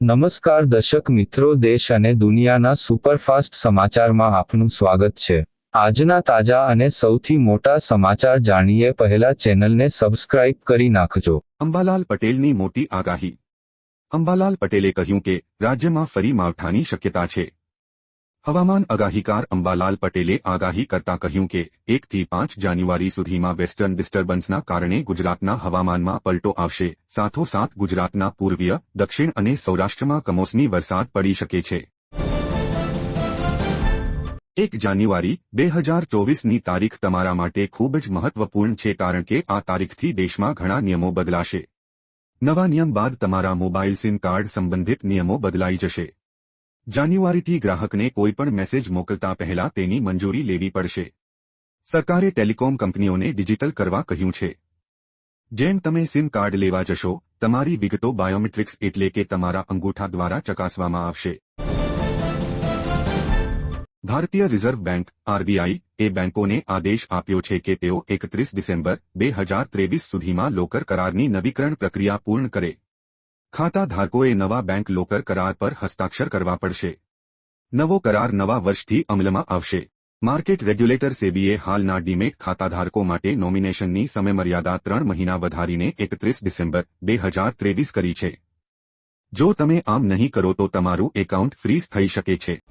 નમસ્કાર દર્શક મિત્રો, દેશ અને દુનિયાના સુપરફાસ્ટ સમાચારમાં આપનું સ્વાગત છે. આજના તાજા અને સૌથી મોટા સમાચાર જાણીએ પહેલા ચેનલને સબસ્ક્રાઇબ કરી નાખજો. અંબાલાલ પટેલની મોટી આગાહી. અંબાલાલ પટેલે કહ્યું કે, રાજ્યમાં ફરી માવઠાની શક્યતા છે. હવામાન આગાહીકાર અંબાલાલ પટેલે આગાહી કરતા કહ્યું કે, એકથી પાંચ જાન્યુઆરી સુધીમાં વેસ્ટર્ન ડિસ્ટર્બન્સના કારણે ગુજરાતના હવામાનમાં પલટો આવશે. સાથોસાથ ગુજરાતના પૂર્વીય, દક્ષિણ અને સૌરાષ્ટ્રમાં કમોસમી વરસાદ પડી શકે છે. એક જાન્યુઆરી, બે હજાર ચોવીસની તારીખ તમારા માટે ખૂબ જ મહત્વપૂર્ણ છે કારણ કે આ તારીખથી દેશમાં ઘણા નિયમો બદલાશે. નવા નિયમ બાદ તમારા મોબાઈલ સિમ કાર્ડ સંબંધિત નિયમો બદલાઈ જશે. જાન્યુઆરીથી ગ્રાહકને કોઈપણ મેસેજ મોકલતા પહેલા તેની મંજૂરી લેવી પડશે. સરકારે ટેલિકોમ કંપનીઓને ડિજિટલ કરવા કહ્યું છે. જેમ તમે સિમ કાર્ડ લેવા જશો, તમારી વિગતો બાયોમેટ્રિક્સ એટલે કે તમારા અંગૂઠા દ્વારા ચકાસવામાં આવશે. ભારતીય રિઝર્વ બેંક, આરબીઆઈ, એ બેંકોને આદેશ આપ્યો છે કે તેઓ એકત્રીસ ડિસેમ્બર, બે હજાર ત્રેવીસ સુધીમાં લોકર કરારની નવીકરણ પ્રક્રિયા પૂર્ણ કરે. ખાતા ધારકોએ નવા બેંક લોકર કરાર પર હસ્તાક્ષર કરવા પડશે. નવો કરાર નવા વર્ષથી અમલમાં આવશે. માર્કેટ રેગ્યુલેટર સેબીએ હાલના ડીમેટ ખાતાધારકો માટે નોમિનેશનની સમયમર્યાદા ત્રણ મહિના વધારીને એકત્રીસ ડિસેમ્બર બે હજાર ત્રેવીસ કરી છે. જો તમે આમ નહીં કરો તો તમારું એકાઉન્ટ ફ્રીઝ થઈ શકે છે.